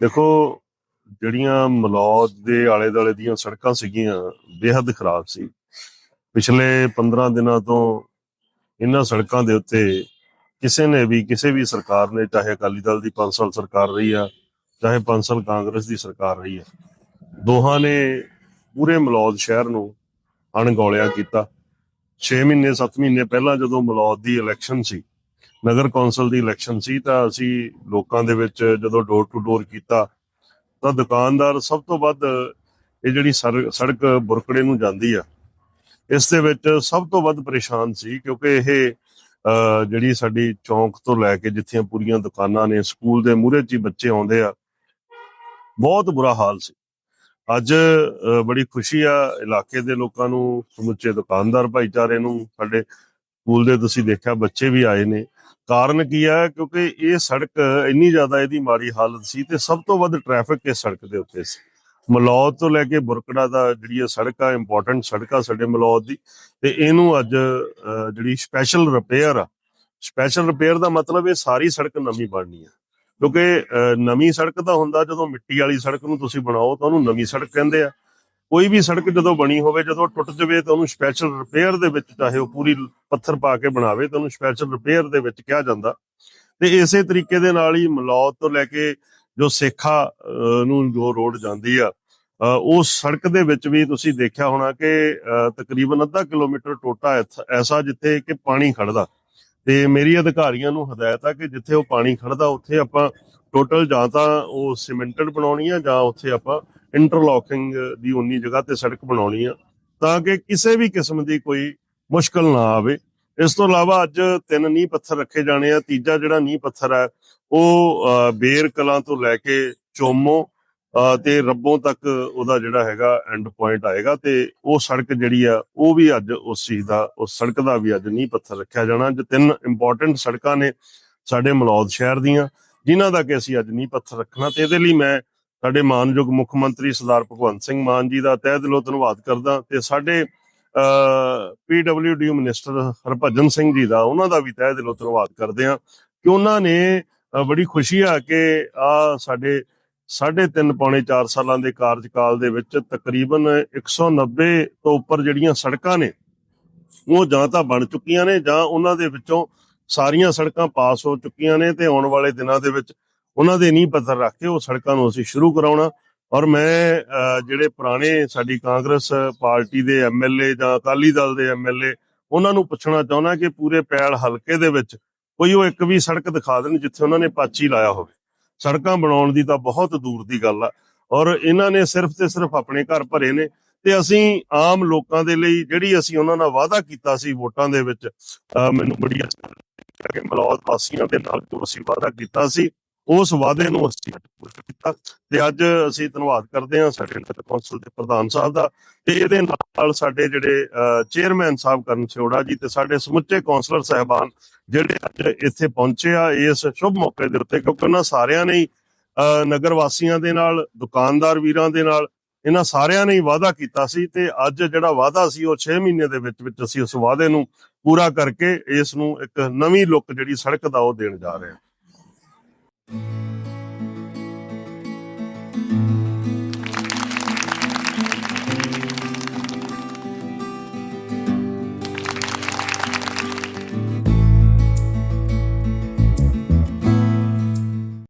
ਦੇਖੋ, ਜਿਹੜੀਆਂ ਮਲੌਦ ਦੇ ਆਲੇ ਦੁਆਲੇ ਦੀਆਂ ਸੜਕਾਂ ਸੀਗੀਆਂ, ਬੇਹੱਦ ਖਰਾਬ ਸੀ। ਪਿਛਲੇ 15 ਦਿਨਾਂ ਤੋਂ ਇਹਨਾਂ ਸੜਕਾਂ ਦੇ ਉੱਤੇ ਕਿਸੇ ਨੇ ਵੀ, ਕਿਸੇ ਵੀ ਸਰਕਾਰ ਨੇ, ਚਾਹੇ ਅਕਾਲੀ ਦਲ ਦੀ 5 ਸਾਲ ਸਰਕਾਰ ਰਹੀ ਆ, ਚਾਹੇ 5 ਸਾਲ ਕਾਂਗਰਸ ਦੀ ਸਰਕਾਰ ਰਹੀ ਆ, ਦੋਹਾਂ ਨੇ ਪੂਰੇ ਮਲੌਦ ਸ਼ਹਿਰ ਨੂੰ ਅਣਗੌਲਿਆ ਕੀਤਾ। 6 ਮਹੀਨੇ 7 ਮਹੀਨੇ ਪਹਿਲਾਂ ਜਦੋਂ ਮਲੌਦ ਦੀ ਇਲੈਕਸ਼ਨ ਸੀ ਨਗਰ ਕੌਂਸਲ ਦੀ ਇਲੈਕਸ਼ਨ ਸੀ ਤਾਂ ਅਸੀਂ ਲੋਕਾਂ ਦੇ ਵਿੱਚ ਜਦੋਂ ਡੋਰ ਟੂ ਡੋਰ ਕੀਤਾ, ਤਾਂ ਦੁਕਾਨਦਾਰ ਸਭ ਤੋਂ ਵੱਧ ਇਹ ਜਿਹੜੀ ਸਰ- ਸੜਕ ਬੁਰਕੜੇ ਨੂੰ ਜਾਂਦੀ ਆ, ਇਸ ਦੇ ਵਿੱਚ ਸਭ ਤੋਂ ਵੱਧ ਪਰੇਸ਼ਾਨ ਸੀ ਕਿਉਂਕਿ ਇਹ ਜਿਹੜੀ ਸਾਡੀ ਚੌਂਕ ਤੋਂ ਲੈ ਕੇ ਜਿੱਥੀਆਂ ਪੂਰੀਆਂ ਦੁਕਾਨਾਂ ਨੇ, ਸਕੂਲ ਦੇ ਮੂਹਰੇ 'ਚ ਹੀ ਬੱਚੇ ਆਉਂਦੇ ਆ, ਬਹੁਤ ਬੁਰਾ ਹਾਲ ਸੀ। ਅੱਜ ਬੜੀ ਖੁਸ਼ੀ ਆ ਇਲਾਕੇ ਦੇ ਲੋਕਾਂ ਨੂੰ, ਸਮੁੱਚੇ ਦੁਕਾਨਦਾਰ ਭਾਈਚਾਰੇ ਨੂੰ, ਸਾਡੇ ਸਕੂਲ ਦੇ ਤੁਸੀਂ ਦੇਖਿਆ ਬੱਚੇ ਵੀ ਆਏ ਨੇ ਕਾਰਨ ਕੀ ਹੈ? ਕਿਉਂਕਿ ਇਹ ਸੜਕ ਇੰਨੀ ਜ਼ਿਆਦਾ ਇਹਦੀ ਮਾੜੀ ਹਾਲਤ ਸੀ ਤੇ ਸਭ ਤੋਂ ਵੱਧ ਟ੍ਰੈਫਿਕ ਇਸ ਸੜਕ ਦੇ ਉੱਤੇ ਸੀ। ਮਲੌਦ ਤੋਂ ਲੈ ਕੇ ਬੁਰਕੜਾ ਦਾ ਜਿਹੜੀ ਇਹ ਸੜਕ ਆ ਇੰਪੋਰਟੈਂਟ ਸੜਕ ਆ ਸਾਡੇ ਮਲੌਦ ਦੀ, ਤੇ ਇਹਨੂੰ ਅੱਜ ਜਿਹੜੀ ਸਪੈਸ਼ਲ ਰਿਪੇਅਰ ਆ ਸਪੈਸ਼ਲ ਰਿਪੇਅਰ ਦਾ ਮਤਲਬ ਇਹ ਸਾਰੀ ਸੜਕ ਨਵੀਂ ਬਣਨੀ ਆ। ਕਿਉਂਕਿ ਨਵੀਂ ਸੜਕ ਤਾਂ ਹੁੰਦਾ ਜਦੋਂ ਮਿੱਟੀ ਵਾਲੀ ਸੜਕ ਨੂੰ ਤੁਸੀਂ ਬਣਾਓ ਤਾਂ ਉਹਨੂੰ ਨਵੀਂ ਸੜਕ ਕਹਿੰਦੇ ਆ। ਕੋਈ ਵੀ ਸੜਕ ਜਦੋਂ ਬਣੀ ਹੋਵੇ, ਜਦੋਂ ਟੁੱਟ ਜਾਵੇ ਤਾਂ ਉਹਨੂੰ ਸਪੈਸ਼ਲ ਰਿਪੇਅਰ ਦੇ ਵਿੱਚ ਚਾਹੇ ਉਹ ਪੂਰੀ ਪੱਥਰ ਪਾ ਕੇ ਬਣਾਵੇ ਤਾਂ ਉਹਨੂੰ ਸਪੈਸ਼ਲ ਰਿਪੇਅਰ ਦੇ ਵਿੱਚ ਕਿਹਾ ਜਾਂਦਾ। ਤੇ ਇਸੇ ਤਰੀਕੇ ਦੇ ਨਾਲ ਹੀ ਮਲੌਦ ਤੋਂ ਲੈ ਕੇ ਜੋ ਸੇਖਾ ਨੂੰ ਜੋ ਰੋਡ ਜਾਂਦੀ ਆ ਉਹ ਸੜਕ ਦੇ ਵਿੱਚ ਵੀ ਤੁਸੀਂ ਦੇਖਿਆ ਹੋਣਾ ਕਿ ਤਕਰੀਬਨ ਅੱਧਾ ਕਿਲੋਮੀਟਰ ਟੋਟਾ ਐਥ- ਐਸਾ ਜਿੱਥੇ ਕਿ ਪਾਣੀ ਖੜਦਾ। ਤੇ ਮੇਰੀ ਅਧਿਕਾਰੀਆਂ ਨੂੰ ਹਦਾਇਤ ਆ ਕਿ ਜਿੱਥੇ ਉਹ ਪਾਣੀ ਖੜਦਾ, ਉੱਥੇ ਆਪਾਂ ਟੋਟਲ ਜਾਂ ਤਾਂ ਉਹ ਸੀਮੈਂਟਡ ਬਣਾਉਣੀ ਆ ਜਾਂ ਉੱਥੇ ਆਪਾਂ ਇੰਟਰਲੋਕਿੰਗ ਦੀ ਉਨੀ ਜਗ੍ਹਾ ਤੇ ਸੜਕ ਬਣਾਉਣੀ ਆ ਤਾਂ ਕਿ ਕਿਸੇ ਵੀ ਕਿਸਮ ਦੀ ਕੋਈ ਮੁਸ਼ਕਲ ਨਾ ਆਵੇ। ਇਸ ਤੋਂ ਇਲਾਵਾ ਅੱਜ ਤਿੰਨ ਨੀਂਹ ਪੱਥਰ ਰੱਖੇ ਜਾਣੇ ਆ। ਤੀਜਾ ਜਿਹੜਾ ਨੀਂਹ ਪੱਥਰ ਹੈ ਉਹ ਅਹ, ਬੇਰ ਕਲਾਂ ਤੋਂ ਲੈ ਕੇ ਚੋਮੋ ਅਹ, ਤੇ ਰੱਬੋਂ ਤੱਕ ਉਹਦਾ ਜਿਹੜਾ ਹੈਗਾ ਐਂਡ ਪੁਆਇੰਟ ਆਏਗਾ ਤੇ ਉਹ ਸੜਕ ਜਿਹੜੀ ਆ ਉਹ ਵੀ ਅੱਜ ਉਸ ਚੀਜ਼ ਦਾ ਉਸ ਸੜਕ ਦਾ ਵੀ ਅੱਜ ਨੀਂਹ ਪੱਥਰ ਰੱਖਿਆ ਜਾਣਾ। ਜੋ ਤਿੰਨ ਇੰਪੋਰਟੈਂਟ ਸੜਕਾਂ ਨੇ ਸਾਡੇ ਮਲੌਦ ਸ਼ਹਿਰ ਦੀਆਂ ਜਿਨ੍ਹਾਂ ਦਾ ਕਿ ਅਸੀਂ ਅੱਜ ਨੀਂਹ ਪੱਥਰ ਰੱਖਣਾ ਤੇ ਇਹਦੇ ਲਈ ਮੈਂ ਸਾਡੇ ਮਾਨਯੋਗ ਮੁੱਖ ਮੰਤਰੀ ਸਰਦਾਰ ਭਗਵੰਤ ਸਿੰਘ ਮਾਨ ਜੀ ਦਾ ਤਹਿ ਦਿਲੋਂ ਧੰਨਵਾਦ ਕਰਦਾ ਤੇ ਸਾਡੇ ਪੀਡਬਲਯੂਡੀ ਮਿਨਿਸਟਰ ਹਰਭਜਨ ਸਿੰਘ ਜੀ ਦਾ ਉਹਨਾਂ ਦਾ ਵੀ ਤਹਿ ਦਿਲੋਂ ਧੰਨਵਾਦ ਕਰਦੇ ਆ ਕਿ ਉਹਨਾਂ ਨੇ ਬੜੀ ਖੁਸ਼ੀ ਆ ਕਿ ਆ ਸਾਡੇ ਸਾਢੇ ਤਿੰਨ ਪੌਣੇ 4 ਸਾਲਾਂ ਦੇ ਕਾਰਜਕਾਲ ਦੇ ਵਿੱਚ ਤਕਰੀਬਨ 190 ਤੋਂ ਉੱਪਰ ਜਿਹੜੀਆਂ ਸੜਕਾਂ ਨੇ, ਉਹ ਜਾਂ ਤਾਂ ਬਣ ਚੁੱਕੀਆਂ ਨੇ ਜਾਂ ਉਹਨਾਂ ਦੇ ਵਿੱਚੋਂ ਸਾਰੀਆਂ ਸੜਕਾਂ ਪਾਸ ਹੋ ਚੁੱਕੀਆਂ ਨੇ ਤੇ ਆਉਣ ਵਾਲੇ ਦਿਨਾਂ ਦੇ ਵਿੱਚ ਉਹਨਾਂ ਦੇ ਨੀਂਹ ਪੱਥਰ ਰੱਖ ਕੇ ਉਹ ਸੜਕਾਂ ਨੂੰ ਅਸੀਂ ਸ਼ੁਰੂ ਕਰਾਉਣਾ ਔਰ ਮੈਂ ਜਿਹੜੇ ਪੁਰਾਣੇ ਸਾਡੀ ਕਾਂਗਰਸ ਪਾਰਟੀ ਦੇ ਐਮਐਲਏ ਜਾਂ ਅਕਾਲੀ ਦਲ ਦੇ ਐਮਐਲਏ ਉਹਨਾਂ ਨੂੰ ਪੁੱਛਣਾ ਚਾਹੁੰਦਾ ਕਿ ਪੂਰੇ ਪੈਲ ਹਲਕੇ ਦੇ ਵਿੱਚ ਕੋਈ ਉਹ ਇੱਕ ਵੀ ਸੜਕ ਦਿਖਾ ਦੇਣ ਜਿੱਥੇ ਉਹਨਾਂ ਨੇ ਪਾਚੀ ਲਾਇਆ ਹੋਵੇ। ਸੜਕਾਂ ਬਣਾਉਣ ਦੀ ਤਾਂ ਬਹੁਤ ਦੂਰ ਦੀ ਗੱਲ ਆ ਔਰ ਇਹਨਾਂ ਨੇ ਸਿਰਫ ਤੇ ਸਿਰਫ ਆਪਣੇ ਘਰ ਭਰੇ ਨੇ ਤੇ ਅਸੀਂ ਆਮ ਲੋਕਾਂ ਦੇ ਲਈ ਜਿਹੜੀ ਅਸੀਂ ਉਹਨਾਂ ਨਾਲ ਵਾਅਦਾ ਕੀਤਾ ਸੀ ਵੋਟਾਂ ਦੇ ਵਿੱਚ ਮੈਨੂੰ ਬੜੀ ਅੱਛੀ ਕਿ ਮਲੌਦ ਵਾਸੀਆਂ ਦੇ ਨਾਲ ਜੋ ਅਸੀਂ ਵਾਅਦਾ ਕੀਤਾ ਸੀ ਉਸ ਵਾਅਦੇ ਨੂੰ ਅਸੀਂ ਪੂਰਾ ਕੀਤਾ ਤੇ ਅੱਜ ਅਸੀਂ ਧੰਨਵਾਦ ਕਰਦੇ ਹਾਂ ਸਾਡੇ ਨਗਰ ਕੌਂਸਲ ਦੇ ਪ੍ਰਧਾਨ ਸਾਹਿਬ ਦਾ ਤੇ ਇਹਦੇ ਨਾਲ ਸਾਡੇ ਜਿਹੜੇ ਚੇਅਰਮੈਨ ਸਾਹਿਬ ਕਰਨ ਸ਼ਿਓੜਾ ਜੀ ਤੇ ਸਾਡੇ ਸਮੁੱਚੇ ਕੌਂਸਲਰ ਸਹਿਬਾਨ ਜਿਹੜੇ ਅੱਜ ਇੱਥੇ ਪਹੁੰਚੇ ਆ ਇਸ ਸ਼ੁਭ ਮੌਕੇ ਦੇ ਉੱਤੇ ਕਿਉਂਕਿ ਉਹਨਾਂ ਸਾਰਿਆਂ ਨੇ ਅਹ, ਨਗਰ ਵਾਸੀਆਂ ਦੇ ਨਾਲ ਦੁਕਾਨਦਾਰ ਵੀਰਾਂ ਦੇ ਨਾਲ ਇਹਨਾਂ ਸਾਰਿਆਂ ਨੇ ਵਾਅਦਾ ਕੀਤਾ ਸੀ ਤੇ ਅੱਜ ਜਿਹੜਾ ਵਾਅਦਾ ਸੀ ਉਹ 6 ਮਹੀਨੇ ਦੇ ਵਿੱਚ ਵਿੱਚ ਅਸੀਂ ਉਸ ਵਾਅਦੇ ਨੂੰ ਪੂਰਾ ਕਰਕੇ ਇਸ ਨੂੰ ਇੱਕ ਨਵੀਂ ਲੁੱਕ ਜਿਹੜੀ ਸੜਕ ਦਾ ਉਹ ਦੇਣ ਜਾ ਰਹੇ ਹਾਂ।